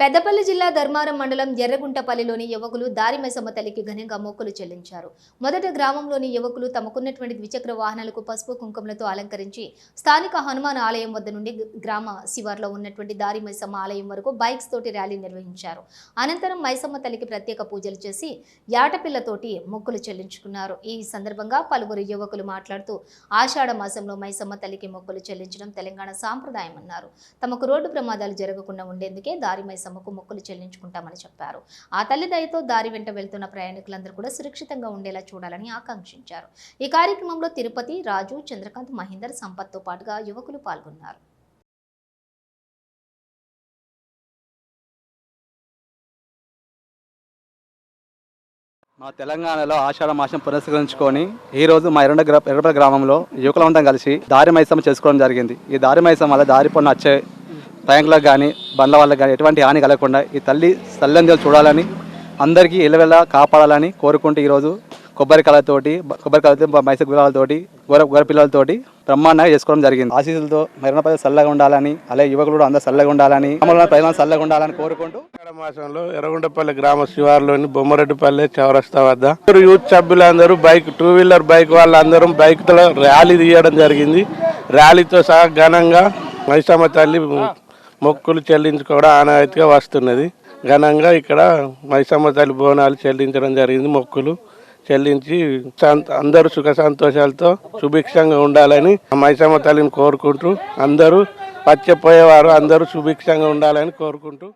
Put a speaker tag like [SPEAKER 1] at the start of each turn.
[SPEAKER 1] పెద్దపల్లి జిల్లా ధర్మారం మండలం ఎర్రగుంటపల్లిలోని యువకులు దారిమైసమ్మ తల్లికి ఘనంగా మొక్కులు చెల్లించారు. మొదట గ్రామంలోని యువకులు తమకున్నటువంటి ద్విచక్ర వాహనాలకు పసుపు కుంకుమలతో అలంకరించి స్థానిక హనుమాన్ ఆలయం వద్ద నుండి గ్రామ శివార్లో ఉన్నటువంటి దారి మైసమ్మ ఆలయం వరకు బైక్స్ తోటి ర్యాలీ నిర్వహించారు. అనంతరం మైసమ్మ తల్లికి ప్రత్యేక పూజలు చేసి యాటపిల్లతోటి మొక్కులు చెల్లించుకున్నారు. ఈ సందర్భంగా పలువురు యువకులు మాట్లాడుతూ ఆషాఢ మాసంలో మైసమ్మ తల్లికి మొక్కులు చెల్లించడం తెలంగాణ సాంప్రదాయం అన్నారు తమకు రోడ్డు ప్రమాదాలు జరగకుండా ఉండేందుకే దారి మైసమ్మకు మొక్కులు చెల్లించుకుంటామని చెప్పారు. ఆ తల్లి దయతో దారి వెంట వెళ్తున్న ప్రయాణికులందరూ కూడా సురక్షితంగా ఉండేలా చూడాలని ఆకాంక్షించారు. ఈ కార్యక్రమంలో తిరుపతి రాజు చంద్రకాంత్ మహేందర్ సంపత్తో పాటుగా యువకులు పాల్గొన్నారు.
[SPEAKER 2] మా తెలంగాణలో ఆషాఢ మాసం పురస్కరించుకొని ఈ రోజు మా ఎర్ర ఎర్రపల్లి గ్రామంలో యువకులంతా కలిసి దారి మైసం చేసుకోవడం జరిగింది. ఈ దారి మైసం వల్ల దారి పొన్న వచ్చే ప్రయాణికులకు కానీ బండ్ల వాళ్ళకి కానీ ఎటువంటి హాని కలగకుండా ఈ తల్లి తల్లిదండ్రులు చూడాలని అందరికీ ఇళ్ళవెళ్ళ కాపాడాలని కోరుకుంటూ ఈరోజు కొబ్బరికాయలతోటి కొబ్బరికాయలతో మైస గురాలతోటి గొర గొరపిల్లలతోటి బ్రహ్మాండంగా చేసుకోవడం జరిగింది. ఆశీస్సులతో ప్రజలు చల్లగా ఉండాలని అలాగే యువకులు కూడా అందరూ చల్లగా ఉండాలని గ్రామంలో ప్రజలు చల్లగా ఉండాలని కోరుకుంటూ
[SPEAKER 3] మాసంలో ఎర్రగుంటపల్లి గ్రామ శివారులోని బొమ్మరెడ్డిపల్లి చౌరస్తా వద్ద యూత్ సభ్యులందరూ బైక్ టూ వీలర్ బైక్ వాళ్ళందరూ బైక్తో ర్యాలీ తీయడం జరిగింది. ర్యాలీతో సహా ఘనంగా మైసమ్మ తల్లి మొక్కులు చెల్లించుకోవడం ఆనవాయితీగా వస్తున్నది. ఘనంగా ఇక్కడ మైసమ్మ తల్లి బోనాలు చెల్లించడం జరిగింది మొక్కులు. చెల్లించి అందరూ సుఖ సంతోషాలతో సుభిక్షంగా ఉండాలని మైసమ్మ తల్లిని కోరుకుంటూ అందరూ వచ్చిపోయేవారు అందరూ సుభిక్షంగా ఉండాలని కోరుకుంటూ